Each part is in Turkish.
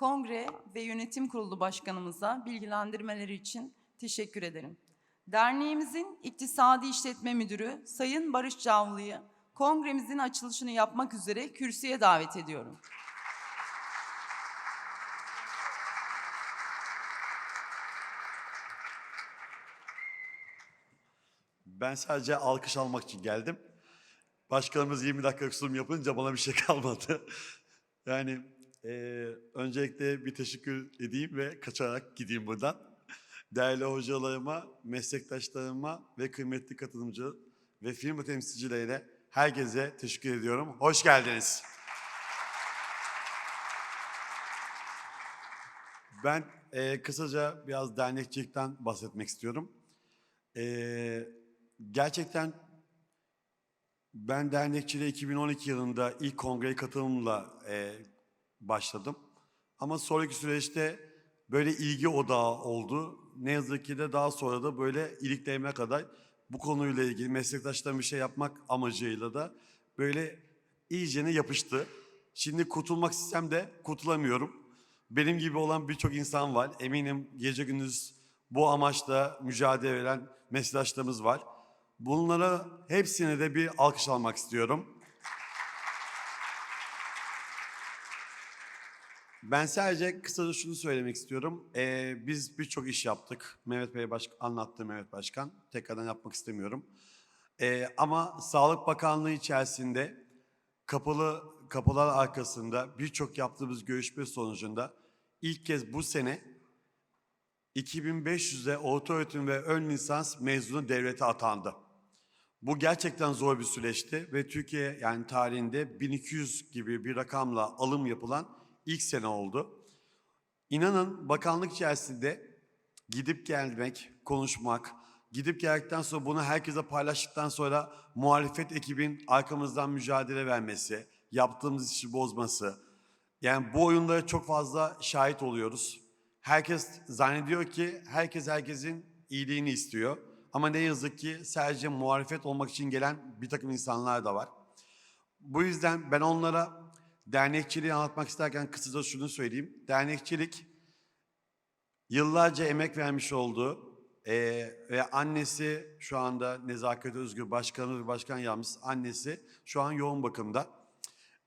Kongre ve Yönetim Kurulu Başkanımıza bilgilendirmeleri için teşekkür ederim. Derneğimizin İktisadi İşletme Müdürü Sayın Barış Cavlı'yı kongremizin açılışını yapmak üzere kürsüye davet ediyorum. Ben sadece alkış almak için geldim. Başkanımız 20 dakika sunum yapınca bana bir şey kalmadı. yani eee, öncelikle bir teşekkür edeyim ve kaçarak gideyim buradan. Değerli hocalarıma, meslektaşlarıma ve kıymetli katılımcı ve firma temsilcilerine herkese teşekkür ediyorum. Hoş geldiniz. Ben eee, kısaca biraz dernekçilikten bahsetmek istiyorum. Eee, gerçekten ben dernekçiliğe 2012 yılında ilk kongreye katılımla eee, başladım. Ama sonraki süreçte böyle ilgi odağı oldu. Ne yazık ki de daha sonra da böyle iliklerime kadar bu konuyla ilgili meslektaşlarım bir şey yapmak amacıyla da böyle iyicene yapıştı. Şimdi kurtulmak istesem de kurtulamıyorum. Benim gibi olan birçok insan var. Eminim gece gündüz bu amaçla mücadele veren meslektaşlarımız var. Bunlara hepsine de bir alkış almak istiyorum. Ben sadece kısaca şunu söylemek istiyorum. Ee, biz birçok iş yaptık. Mehmet Bey baş, anlattı Mehmet Başkan. Tekrardan yapmak istemiyorum. Ee, ama Sağlık Bakanlığı içerisinde kapalı kapılar arkasında birçok yaptığımız görüşme sonucunda ilk kez bu sene 2500'e orta öğretim ve ön lisans mezunu devlete atandı. Bu gerçekten zor bir süreçti ve Türkiye yani tarihinde 1200 gibi bir rakamla alım yapılan ilk sene oldu. İnanın bakanlık içerisinde gidip gelmek, konuşmak, gidip geldikten sonra bunu herkese paylaştıktan sonra muhalefet ekibin arkamızdan mücadele vermesi, yaptığımız işi bozması. Yani bu oyunlara çok fazla şahit oluyoruz. Herkes zannediyor ki herkes herkesin iyiliğini istiyor. Ama ne yazık ki sadece muhalefet olmak için gelen bir takım insanlar da var. Bu yüzden ben onlara dernekçiliği anlatmak isterken kısaca şunu söyleyeyim. Dernekçilik yıllarca emek vermiş olduğu eee, ve annesi şu anda Nezaket Özgür Başkanı ve Başkan Yardımcısı annesi şu an yoğun bakımda.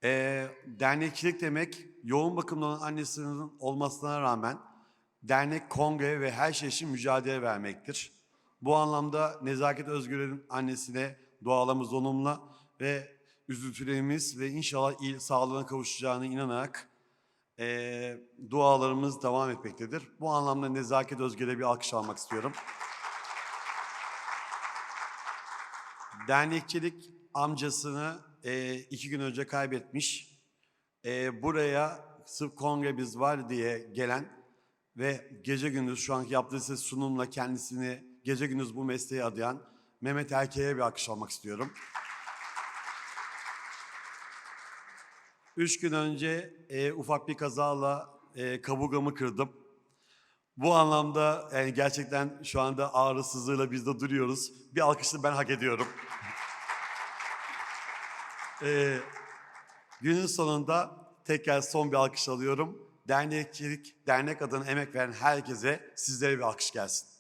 Eee, dernekçilik demek yoğun bakımda olan annesinin olmasına rağmen dernek, kongre ve her şey için mücadele vermektir. Bu anlamda Nezaket Özgür'ün annesine dualarımız onunla ve üzüntülerimiz ve inşallah iyi sağlığına kavuşacağına inanarak eee, dualarımız devam etmektedir. Bu anlamda Nezaket Özgür'e bir alkış almak istiyorum. Dernekçilik amcasını eee, iki gün önce kaybetmiş. Eee, buraya sırf kongremiz var diye gelen ve gece gündüz şu anki yaptığı sunumla kendisini gece gündüz bu mesleğe adayan Mehmet Erke'ye bir alkış almak istiyorum. Üç gün önce e, ufak bir kazayla e, kaburgamı kırdım. Bu anlamda yani gerçekten şu anda ağrısızlığıyla biz de duruyoruz. Bir alkışı ben hak ediyorum. E, günün sonunda tekrar son bir alkış alıyorum. Dernekçilik, dernek adına emek veren herkese sizlere bir alkış gelsin.